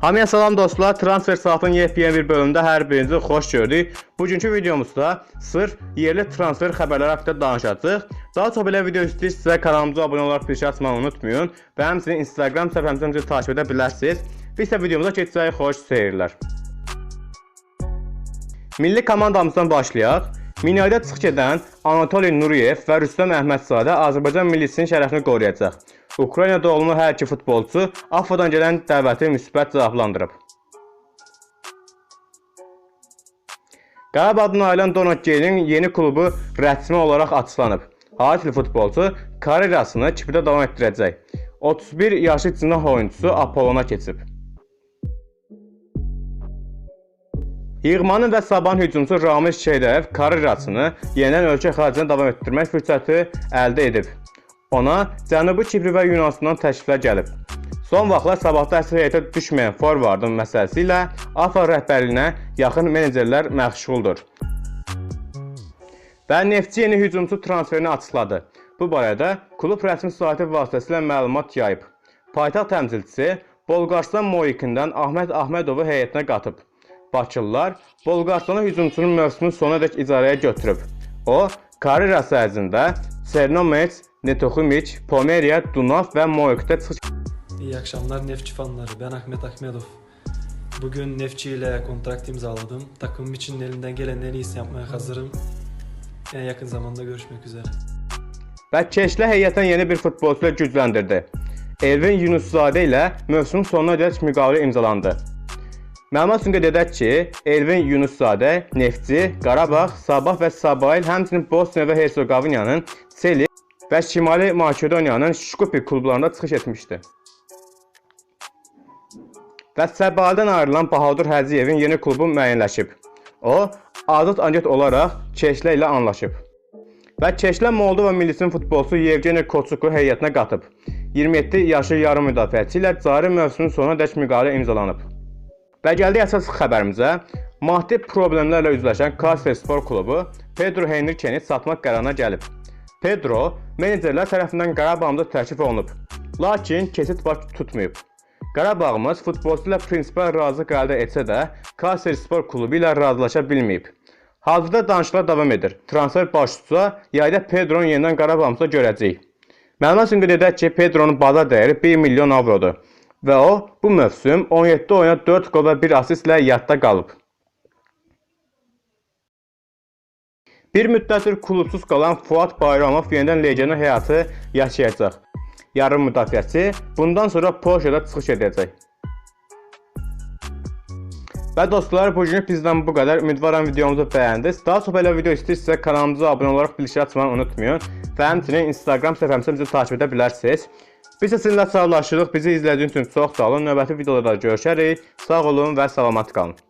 Hamıya salam dostlar. Transfer saatın yepyeni bir bölümdə hər birinizi xoş gördük. Bugünkü videomuzda sırf yerli transfer xəbərləri haqqında danışacağıq. Daha çox belə video istəyirsinizsə kanalımıza abunə olaraq bir şey açmağı unutmayın və həmçinin Instagram səhifəmizdən bizi takip edə bilərsiniz. Biz isə videomuza keçsək xoş seyirlər. Milli komandamızdan başlayaq. Minayda çıxış edən Anatoliy Nuriyev və Rüstəm Əhmədzadə Azərbaycan millisinin şərəfini qoruyacaq. Ukrayna doğumlu hər iki futbolçu AFFA-dan gələn dəvəti müsbət cavablandırıb. Qarabağ adına ailən Donald Geyin yeni klubu rəsmi olaraq açıqlanıb. Haitli futbolçu karyerasını Kiprdə davam etdirəcək. 31 yaşlı cinah oyunçusu Apollona keçib. Yığmanın və Saban hücumçusu Ramiz Şeydəyev karyerasını yenidən ölkə xaricində davam etdirmək fürsəti əldə edib. Ona Cənubi Kipr və Yunanıstandan təkliflər gəlib. Son vaxtlar Sabahda əsl heyətə düşməyən forvardın məsələsi ilə AFA rəhbərliyinə yaxın menecerlər məşğuldur. Və Neftçi yeni hücumçu transferini açıqladı. Bu barədə klub rəsmi saiti vasitəsilə məlumat yayıb. Paytaxt təmsilçisi Bolqaristan Moikindən Ahmet Ahmedovu heyətinə qatıb. Bakılılar Bolqaristana hücumçunun mövsümün sonuna dək icarəyə götürüb. O, karyerası ərzində Sernomets, Netoxumiç, Pomeriya, Dunav və Moikdə çıxış İyi akşamlar Nefçi fanları. Ben Ahmet Ahmedov. Bugün Nefçi ile kontrakt imzaladım. Takımım için elimden gelen en iyisini yapmaya hazırım. En yakın zamanda görüşmek üzere. və Keşlə heyətən yeni bir futbolçu ilə gücləndirdi. Elvin Yunuszadə ilə mövsümün sonuna dək müqavilə imzalandı. Məlumat üçün qeyd edək ki, Elvin Yunuszadə Neftçi, Qarabağ, Sabah və Sabail həmçinin Bosniya və Hersegovinyanın Çelik və Şimali Makedoniyanın Şkupi klublarında çıxış etmişdi. Və Səbaildən ayrılan Bahadur Həciyevin yeni klubu müəyyənləşib. O, adət ancaq olaraq Keşlə ilə anlaşıb. Və Keşlə Moldova millisinin futbolçusu Yevgeni Koçuku heyətinə qatıb. 27 yaşlı yarım müdafiəçi ilə cari mövsümün sonuna dək müqavilə imzalanıb. Və gəldik əsas xəbərimizə. Maddi problemlərlə üzləşən Kassel Spor klubu Pedro Henriqueni satmaq qərarına gəlib. Pedro menecerlər tərəfindən Qarabağımıza təklif olunub. Lakin keçid baş tutmayıb. Qarabağımız futbolçu ilə prinsipal razılıq əldə etsə də, Kassel Spor klubu ilə razılaşa bilməyib. Hazırda danışıqlar davam edir. Transfer başçısı yayda Pedro'nu yenidən Qarabağımıza görəcəyik. Məlumat üçün qeyd edək ki, Pedro'nun bazar dəyəri 1 milyon avrodur və o bu mövsüm 17 oyuna 4 qol və 1 assistlə yadda qalıb. Bir müddətdir klubsuz qalan Fuad Bayramov yenidən legioner həyatı yaşayacaq. Yarım müdafiəçi bundan sonra Polşada çıxış edəcək. Və dostlar, bu günlük bizdən bu qədər. Ümidvaram videomuzu bəyəndiniz. Daha çox belə video istəyirsinizsə kanalımıza abunə olaraq bildirim açmağı unutmayın və həmçinin Instagram səhifəmizdə bizi takip edə bilərsiniz. Biz də sizinlə sağollaşırıq. Bizi izlədiyiniz üçün çox sağ olun. Növbəti videolarda görüşərik. Sağ olun və salamat qalın.